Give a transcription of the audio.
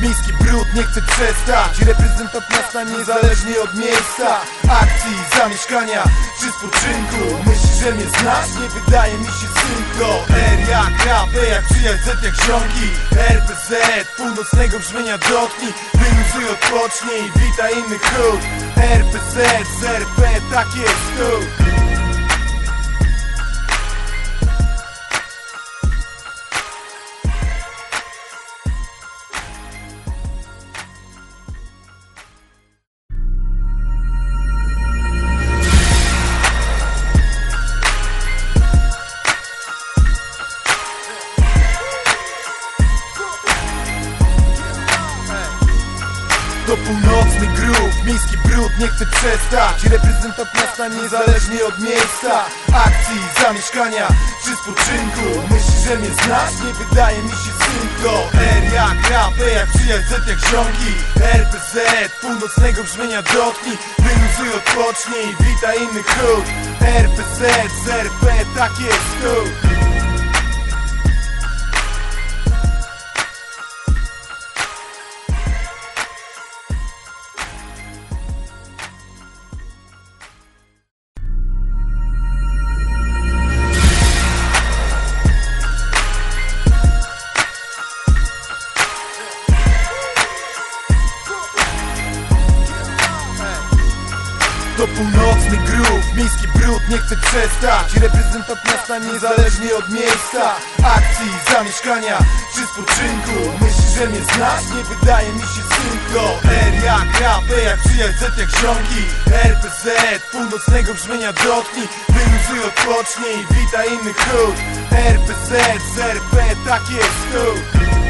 miejski brud nie chce przestać. Reprezentant miasta niezależnie od miejsca. Akcji, zamieszkania czy spoczynku. Myślisz, że mnie znasz? Nie wydaje mi się syn to R jak rap, E jak przyjaźń, Z jak ziomki. RPZ, północnego brzmienia dotknij. Wyluzuj, odpocznij, witaj innych chód RPZ, z RP, tak jest tu To północny grób, miejski brud nie chce przestać. Reprezentant miasta niezależnie od miejsca. Akcji, zamieszkania czy spoczynku. Myślisz, że mnie znasz? Nie wydaje mi się syn to R jak rap, E jak przyjaźń, Z jak ziomki. RPZ, północnego brzmienia dotknij. Wyluzuj, odpocznij, witaj innych chód RPZ, z RP, tak jest tu To północny grób, miejski brud nie chce przestać Reprezentant miasta niezależnie od miejsca. Akcji, zamieszkania czy spoczynku. Myślisz, że mnie znasz? Nie wydaje mi się syn to R jak rap, E jak przyjaźń, Z jak ziomki. RPZ, północnego brzmienia dotknij. Wyluzuj, odpocznij, witaj innych chód RPZ, z RP, tak jest tu